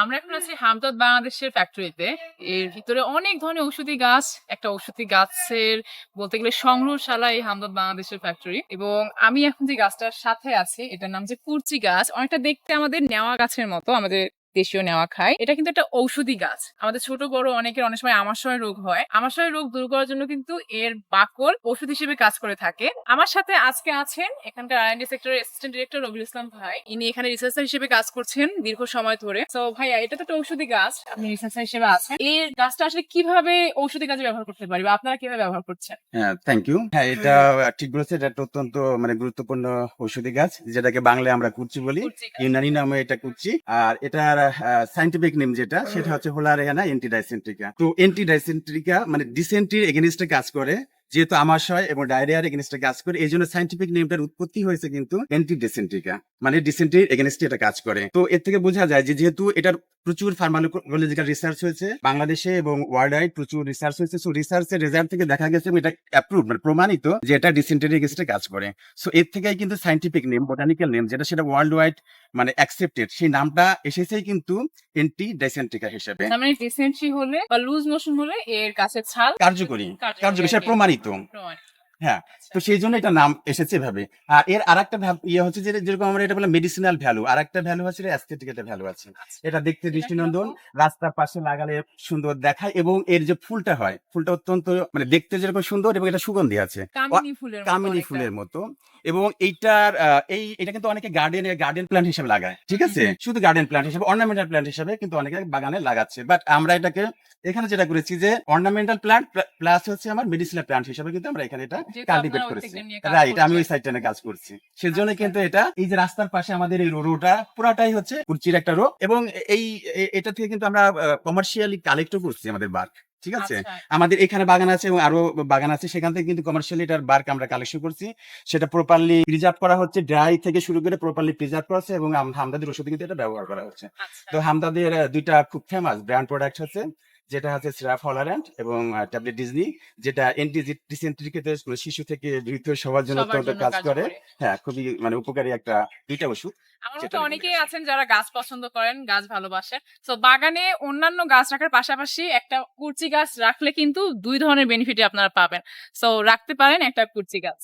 আমরা এখন আছি হামদাদ বাংলাদেশের ফ্যাক্টরিতে এর ভিতরে অনেক ধরনের ঔষধি গাছ, একটা ঔষধি গাছের বলতে গেলে সংগ্রহশালা এই হামদাদ বাংলাদেশের ফ্যাক্টরি এবং আমি এখন যে গাছটার সাথে আছি, এটার নাম যে কুরচি গাছ, অনেকটা দেখতে আমাদের নেওয়া গাছের মতো, আমাদের দেশীয় নেওয়া খায়। এটা কিন্তু একটা ঔষধি গাছ। আমাদের ছোট বড় অনেকের অনেক সময় আমাশয় রোগ হয়। আমাশয় রোগ দূর করার জন্য কিন্তু এর বাকল ওষুধ হিসেবে কাজ করে থাকে। আমার সাথে আজকে আছেন এখানকার আইএনডি সেক্টরের অ্যাসিস্ট্যান্ট ডিরেক্টর রবিউল ইসলাম ভাই। ইনি এখানে রিসার্চার হিসেবে কাজ করছেন দীর্ঘ সময় ধরে। তো ভাইয়া এটা তো একটা ঔষধি গাছ। আপনি রিসার্চার হিসেবে আছেন। এই গাছটা আসলে কীভাবে ঔষধি কাজে ব্যবহার করতে পারি বা আপনারা কীভাবে ব্যবহার করছেন? হ্যাঁ থ্যাংক ইউ হ্যাঁ এটা ঠিক বলেছে এটা অত্যন্ত মানে গুরুত্বপূর্ণ ঔষধি গাছ যেটাকে বাংলায় আমরা কুচি বলি। ইউনানি নামে এটা কুচি আর এটার সাইন্টিফিক নেম যেটা সেটা হচ্ছে হোলারিয়ানা এন্টিডাইসেন্ট্রিকা তো এন্টিডাইসেন্ট্রিকা মানে ডিসেন্ট্রির এগেনিস্টে কাজ করে যেহেতু আমাশয় এবং ডায়রিয়ার এগেনিস্টে কাজ করে এই জন্য সাইন্টিফিক নেমটার উৎপত্তি হয়েছে কিন্তু অ্যান্টিডেসেন্ট্রিকা মানে ডিসেন্ট্রির এগেনিস্টে এটা কাজ করে। তো এর থেকে বোঝা যায় যে যেহেতু এটার প্রচুর ফার্মাকোলজিক্যাল রিসার্চ হয়েছে বাংলাদেশে এবং ওয়ার্ল্ড ওয়াইড প্রচুর রিসার্চ হয়েছে। সো রিসার্চের রেজাল্ট থেকে দেখা গেছে এটা অ্যাপ্রুভ মানে প্রমাণিত যে এটা ডিসেন্ট্রি এগেনিস্টে কাজ করে। সো এর থেকেই কিন্তু সাইন্টিফিক নেম বোটানিক্যাল নেম যেটা সেটা ওয়ার্ল্ড ওয়াইড মানে অ্যাকসেপ্টেড সেই নামটা এসেছেই কিন্তু এন্টি ডাইসেন্ট্রিকা হিসেবে। মানে ডিসেন্ট্রি হলে বা লুজ মোশন হলে এর গাছের ছাল কার্যকরী কার্যকরী সেটা প্রমাণিত। হ্যাঁ আচ্ছা। তো সেই জন্য এটা নাম এসেছে এভাবে। আর এর আরেকটা ভ্যা- ইয়ে হচ্ছে যে যেরকম আমরা এটা বলে মেডিসিনাল ভ্যালু আর একটা ভ্যালু আছে অ্যাস্থেটিক একটা ভ্যালু আছে। আচ্ছা। এটা দেখতে দৃষ্টিনন্দন রাস্তার পাশে লাগালে সুন্দর দেখায় এবং এর যে ফুলটা হয় ফুলটা অত্যন্ত মানে দেখতে যেরকম সুন্দর এবং এটা সুগন্ধি আছে। কামিনী ফুলের মতো এবং এইটার এই এটা কিন্তু অনেকে গার্ডেন গার্ডেন প্ল্যান্ট হিসেবে লাগায় ঠিক আছে? শুধু গার্ডেন প্ল্যান্ট হিসেবে অর্নামেন্টাল প্ল্যান্ট হিসেবে কিন্তু অনেকে বাগানে লাগাচ্ছে। বাট আমরা এটাকে এখানে যেটা করেছি যে অর্নামেন্টাল প্ল্যান্ট প্লাস হচ্ছে আমার মেডিসিনাল প্ল্যান্ট হিসেবে কিন্তু আমরা এখানে এটা কাল্টিভেট করেছি রাইট আমি ওই। সাইডটা কাজ করছি সেজন্য আচ্ছা। কিন্তু এটা এই যে রাস্তার পাশে আমাদের এই রোটা পুরাটাই হচ্ছে কুরচির একটা রো এবং এই এটা থেকে কিন্তু আমরা কমার্শিয়ালি কালেক্টও করছি আমাদের বার্ক ঠিক আছে আচ্ছা। আমাদের এখানে বাগান আছে এবং আরও বাগান আছে সেখান থেকে কিন্তু কমার্শিয়ালি এটার বার্ক আমরা কালেকশন করছি সেটা প্রপারলি প্রিজার্ভ করা হচ্ছে ড্রাই থেকে শুরু করে প্রপারলি প্রিজার্ভ করা হচ্ছে এবং হামদাদের ওষুধে কিন্তু এটা ব্যবহার করা হচ্ছে আচ্ছা। তো হামদাদের দুইটা খুব ফেমাস ব্র্যান্ড প্রোডাক্ট হচ্ছে যেটা হচ্ছে সিরাপ হলার্যান্ড এবং ট্যাবলেট ডিজনি যেটা এন্টি ডিসেন্ট্রিকেতে শিশু থেকে বৃদ্ধ সবার জন্য অত্যন্ত কাজ করে। হ্যাঁ খুবই মানে উপকারী একটা দুইটা ওষুধ আমার মতো অনেকেই আছেন যারা গাছ পছন্দ করেন গাছ ভালোবাসেন তো বাগানে অন্যান্য গাছ রাখার পাশাপাশি একটা কুরচি গাছ রাখলে কিন্তু দুই ধরনের বেনিফিট আপনারা পাবেন। সো রাখতে পারেন একটা কুরচি গাছ।